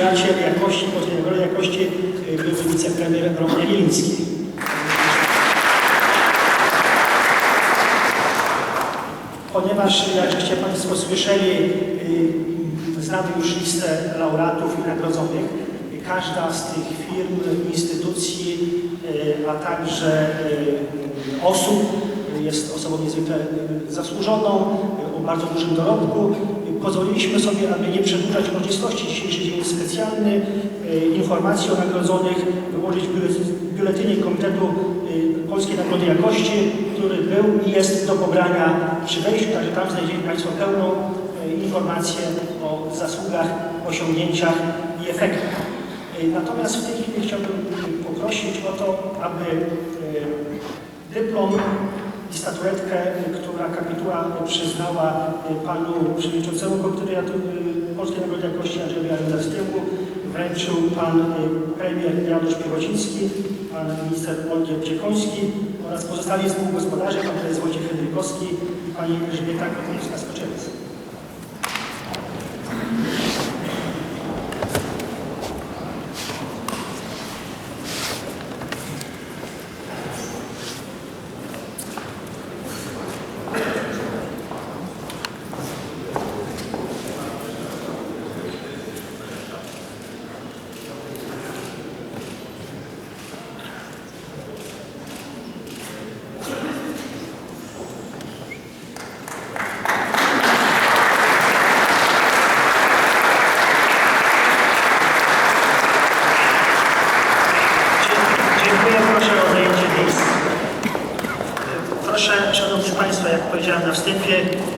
przyjaciel jakości, nagrody jakości, y, były wicepremier Roman Jeliński. Ponieważ, jak żeście Państwo słyszeli, y, znamy już listę laureatów i nagrodzonych. Każda z tych firm, instytucji, y, a także osób jest osobą niezwykle zasłużoną, o bardzo dużym dorobku. Pozwoliliśmy sobie, aby nie przedłużać uroczystości. Dzisiejszy dzień specjalny. Y, Informacje o nagrodzonych wyłożyć w biule- biuletynie Komitetu y, Polskiej Nagrody Jakości, który był i jest do pobrania przy wejściu, także tam znajdziecie Państwo pełną y, informację o zasługach, osiągnięciach i efektach. Natomiast w tej chwili chciałbym poprosić o to, aby dyplom i statuetkę, która kapituła przyznała y, panu przewodniczącemu Komisariatu y, Polskiej Nagrody Jakości Andrzejowi Arendalskiemu, wręczył pan y, premier Janusz Piechociński, pan minister Olgier Dziekoński oraz pozostali współgospodarze, pan prezes Wojciech Henrykowski i pani Elżbieta Kotuńska-Skoczewicz. Dziękuję, proszę o zajęcie miejsc. Proszę, Szanowni Państwo, jak powiedziałem na wstępie,